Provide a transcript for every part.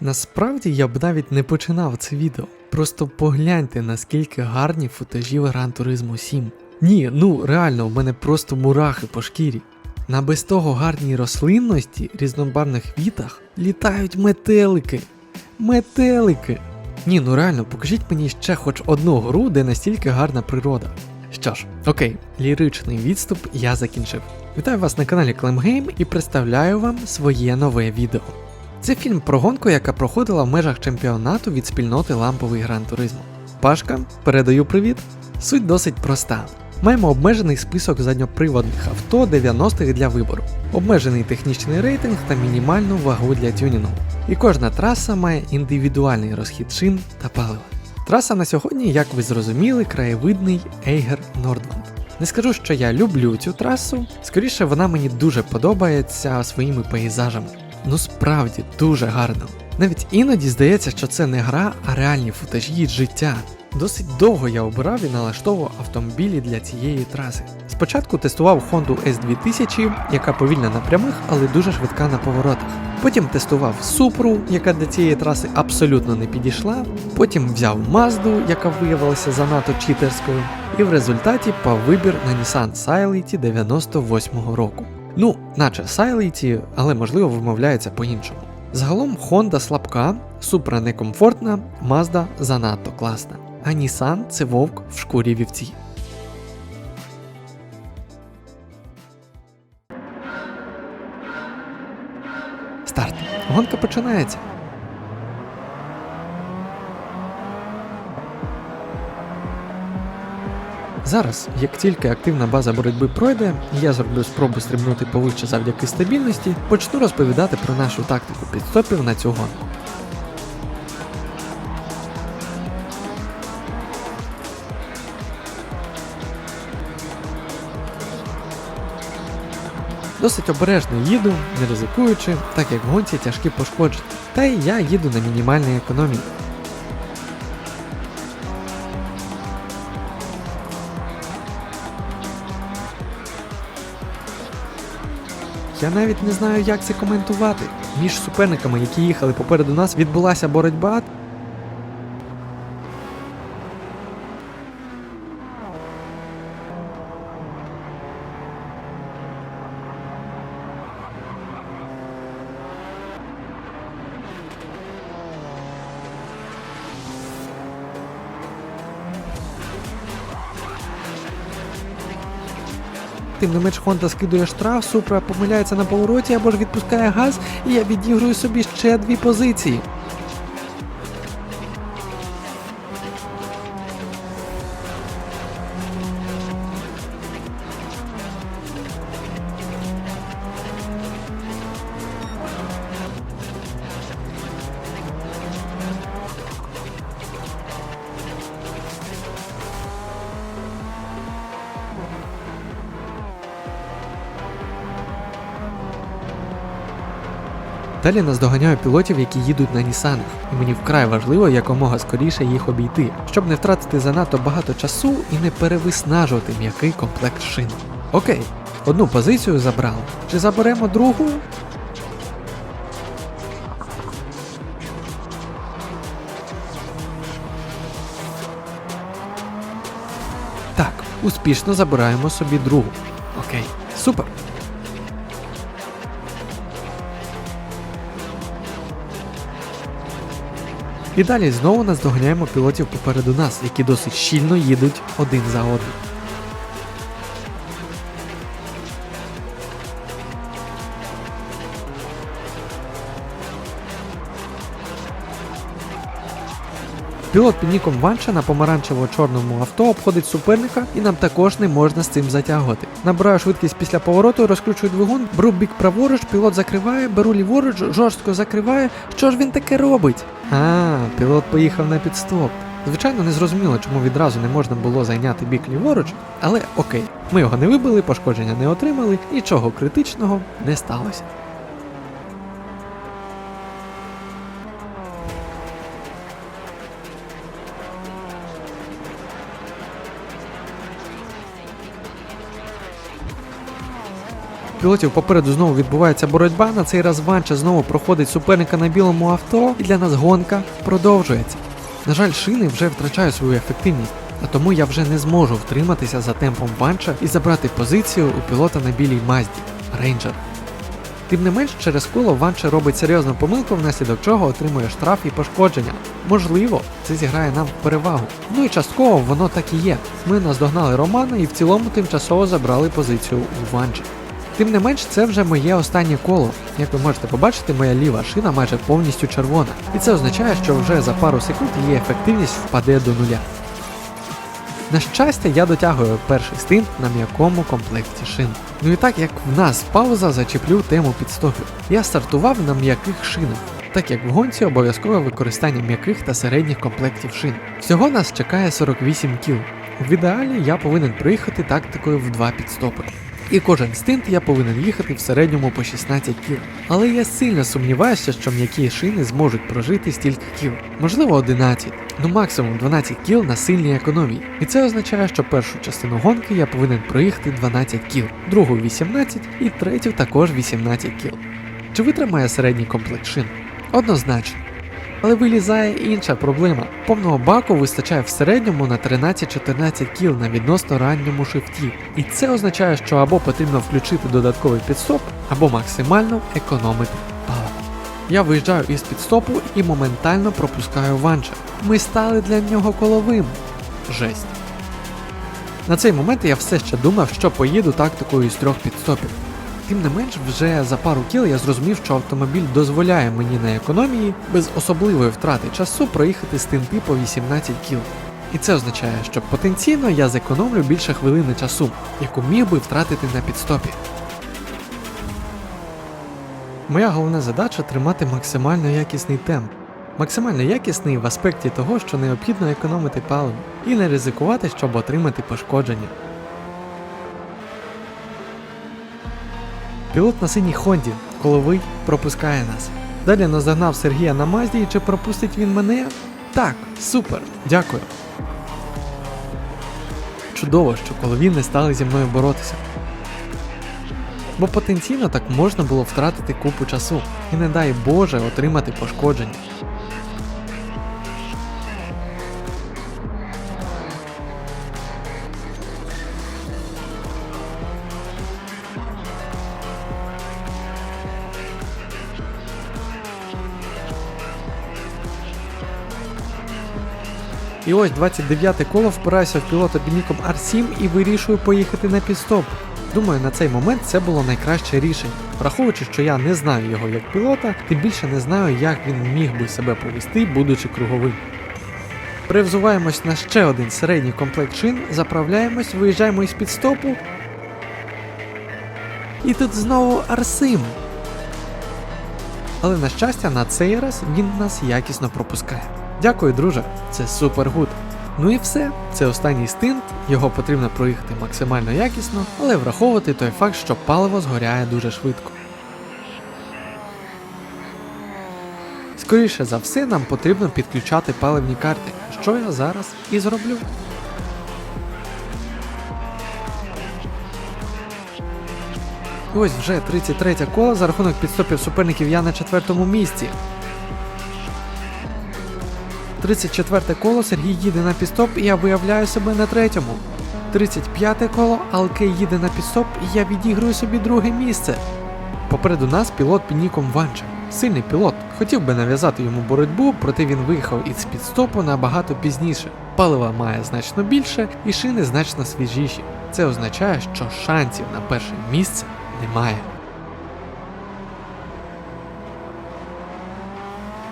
Насправді я б навіть не починав це відео. Просто погляньте, наскільки гарні футажі в Gran Turismo 7. Ні, ну реально, у мене просто мурахи по шкірі. На без того гарній рослинності, різнобарвних квітах літають метелики. Метелики! Ні, ну реально, покажіть мені ще хоч одну гру, де настільки гарна природа. Що ж, окей, ліричний відступ я закінчив. Вітаю вас на каналі Клемгейм і представляю вам своє нове відео. Це фільм про гонку, яка проходила в межах чемпіонату від спільноти ламповий Гран Туризмо. Пашка, передаю привіт. Суть досить проста. Маємо обмежений список задньоприводних авто 90-х для вибору, обмежений технічний рейтинг та мінімальну вагу для тюнінгу. І кожна траса має індивідуальний розхід шин та палива. Траса на сьогодні, як ви зрозуміли, краєвидний Ейгер Нордванд. Не скажу, що я люблю цю трасу, скоріше вона мені дуже подобається своїми пейзажами. Ну справді дуже гарно. Навіть іноді здається, що це не гра, а реальні футажі життя. Досить довго я обирав і налаштовував автомобілі для цієї траси. Спочатку тестував Honda S2000, яка повільна на прямих, але дуже швидка на поворотах. Потім тестував Supru, яка для цієї траси абсолютно не підійшла. Потім взяв Mazda, яка виявилася занадто читерською. І в результаті пав вибір на Nissan Silety 98-го року. Ну, наче Silety, але можливо вимовляється по-іншому. Загалом Honda слабка, Supra некомфортна, Mazda занадто класна. А Nissan це вовк в шкурі вівці. Старт. Гонка починається. Зараз, як тільки активна база боротьби пройде, і я зроблю спробу стрибнути повище завдяки стабільності, почну розповідати про нашу тактику підстопів на гонку. Досить обережно їду, не ризикуючи, так як гонці тяжкі пошкодження. Та й я їду на мінімальній економії. Я навіть не знаю, як це коментувати. Між суперниками, які їхали попереду нас, відбулася боротьба. Тим не менш Хонда скидує штраф, Супра помиляється на повороті або ж відпускає газ, і я відігрую собі ще дві позиції. Далі наздоганяю пілотів, які їдуть на Нісанах, і мені вкрай важливо якомога скоріше їх обійти, щоб не втратити занадто багато часу і не перевиснажувати м'який комплект шин. Окей, одну позицію забрали. Чи заберемо другу? Так, успішно забираємо собі другу. Окей, супер. І далі знову наздоганяємо пілотів попереду нас, які досить щільно їдуть один за одним. Пілот під ніком Ванша на помаранчево-чорному авто обходить суперника, і нам також не можна з цим затягувати. Набираю швидкість після повороту, розкручую двигун, беру бік праворуч, пілот закриває, беру ліворуч, жорстко закриває. Що ж він таке робить? А, пілот поїхав на підстоп. Звичайно, не зрозуміло, чому відразу не можна було зайняти бік ліворуч, але окей, ми його не вибили, пошкодження не отримали, нічого критичного не сталося. Пілотів попереду знову відбувається боротьба. На цей раз Ванча знову проходить суперника на білому авто, і для нас гонка продовжується. На жаль, шини вже втрачають свою ефективність, а тому я вже не зможу втриматися за темпом Ванча і забрати позицію у пілота на білій Мазді Рейнджер. Тим не менш, через коло Ванче робить серйозну помилку, внаслідок чого отримує штраф і пошкодження. Можливо, це зіграє нам перевагу. Ну і частково воно так і є. Ми наздогнали Романа і в цілому тимчасово забрали позицію у Ванче. Тим не менш, це вже моє останнє коло. Як ви можете побачити, моя ліва шина майже повністю червона. І це означає, що вже за пару секунд її ефективність впаде до нуля. На щастя, я дотягую перший стинт на м'якому комплекті шин. Ну і так як в нас пауза, зачеплю тему підстопів. Я стартував на м'яких шинах, так як в гонці обов'язкове використання м'яких та середніх комплектів шин. Всього нас чекає 48 кіл. В ідеалі я повинен проїхати тактикою в два підстопи. І кожен стинт я повинен їхати в середньому по 16 кіл. Але я сильно сумніваюся, що м'які шини зможуть прожити стільки кіл. Можливо 11, ну максимум 12 кіл на сильній економії. І це означає, що першу частину гонки я повинен проїхати 12 кіл, другу 18 і третю також 18 кіл. Чи витримає середній комплект шин? Однозначно. Але вилізає інша проблема. Повного баку вистачає в середньому на 13-14 кіл на відносно ранньому шифті. І це означає, що або потрібно включити додатковий підстоп, або максимально економити паливо. Я виїжджаю із підстопу і моментально пропускаю ванча. Ми стали для нього коловим. Жесть. На цей момент я все ще думав, що поїду тактикою із трьох підстопів. Тим не менш, вже за пару кіл я зрозумів, що автомобіль дозволяє мені на економії без особливої втрати часу проїхати стинти по 18 кіл. І це означає, що потенційно я зекономлю більше хвилини часу, яку міг би втратити на підстопі. Моя головна задача тримати максимально якісний темп. Максимально якісний в аспекті того, що необхідно економити паливо і не ризикувати, щоб отримати пошкодження. Пілот на синій Хонді, коловий, пропускає нас. Далі наздогнав Сергія на Мазді, чи пропустить він мене? Так, супер, дякую. Чудово, що колові не стали зі мною боротися. Бо потенційно так можна було втратити купу часу і не дай Боже отримати пошкодження. І ось 29 коло впираюся в пілота під ніком R7 і вирішую поїхати на підстоп. Думаю, на цей момент це було найкраще рішення, враховуючи, що я не знаю його як пілота, тим більше не знаю, як він міг би себе повести, будучи круговим. Привзуваємось на ще один середній комплект шин, заправляємось, виїжджаємо із підстопу. І тут знову Арсим. Але на щастя, на цей раз він нас якісно пропускає. Дякую, друже, це супер гуд. Ну і все, це останній стинт, його потрібно проїхати максимально якісно, але враховувати той факт, що паливо згоряє дуже швидко. Скоріше за все, нам потрібно підключати паливні карти, що я зараз і зроблю. Ось вже 33 коло за рахунок підстопів суперників я на четвертому місці. 34 коло Сергій їде на підстоп і я виявляю себе на третьому. 35 коло Алкей їде на підстоп і я відіграю собі друге місце. Попереду нас пілот під ніком Ванча. Сильний пілот. Хотів би нав'язати йому боротьбу, проте він виїхав із підстопу набагато пізніше. Палива має значно більше і шини значно свіжіші. Це означає, що шансів на перше місце немає.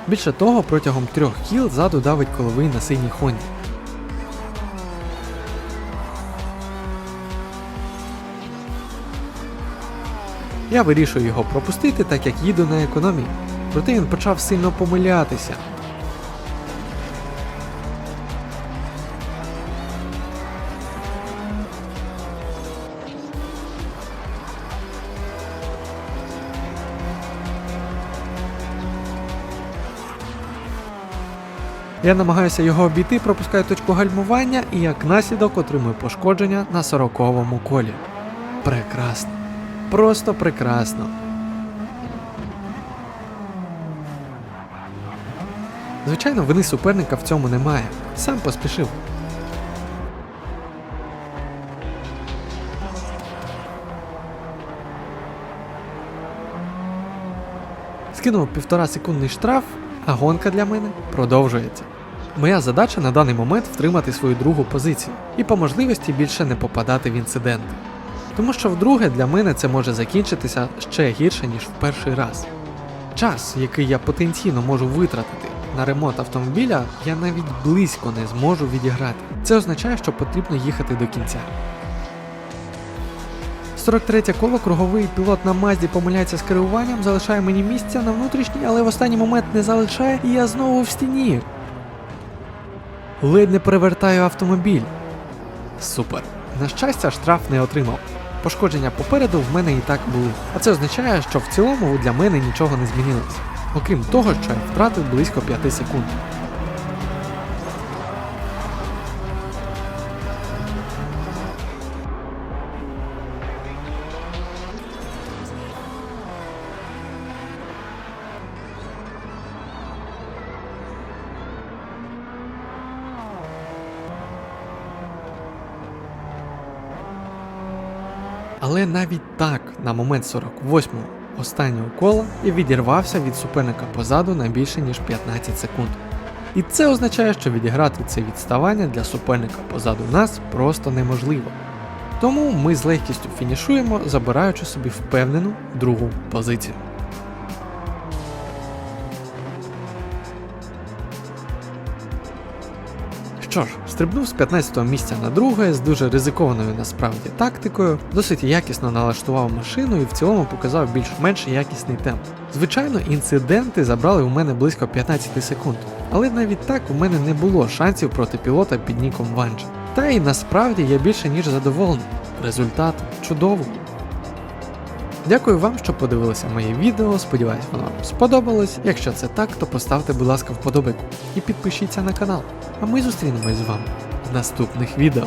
Більше того, протягом трьох кіл ззаду давить коловий на синій Хонді. Я вирішую його пропустити, так як їду на економії. Проте він почав сильно помилятися. Я намагаюся його обійти, пропускаю точку гальмування і як наслідок отримую пошкодження на 40-му колі. Прекрасно. просто прекрасно. Звичайно, вини суперника в цьому немає. Сам поспішив. Скинув півтора секундний штраф, а гонка для мене продовжується. Моя задача на даний момент втримати свою другу позицію і по можливості більше не попадати в інциденти. Тому що вдруге для мене це може закінчитися ще гірше, ніж в перший раз. Час, який я потенційно можу витратити на ремонт автомобіля, я навіть близько не зможу відіграти. Це означає, що потрібно їхати до кінця. 43 коло круговий пілот на Мазді помиляється з керуванням, залишає мені місця на внутрішній, але в останній момент не залишає, і я знову в стіні. Ледь не перевертаю автомобіль. Супер. На щастя, штраф не отримав. Пошкодження попереду в мене і так були. А це означає, що в цілому для мене нічого не змінилось. Окрім того, що я втратив близько 5 секунд. Але навіть так, на момент 48-го останнього кола я відірвався від суперника позаду на більше ніж 15 секунд. І це означає, що відіграти це відставання для суперника позаду нас просто неможливо. Тому ми з легкістю фінішуємо, забираючи собі впевнену другу позицію. Що ж, стрибнув з 15-го місця на друге з дуже ризикованою насправді тактикою, досить якісно налаштував машину і в цілому показав більш-менш якісний темп. Звичайно, інциденти забрали у мене близько 15 секунд, але навіть так у мене не було шансів проти пілота під ніком Ванджа. Та й насправді я більше ніж задоволений. Результат чудовий. Дякую вам, що подивилися моє відео. Сподіваюсь, воно вам сподобалось. Якщо це так, то поставте, будь ласка, вподобайку і підпишіться на канал. А ми зустрінемось з вами в наступних відео.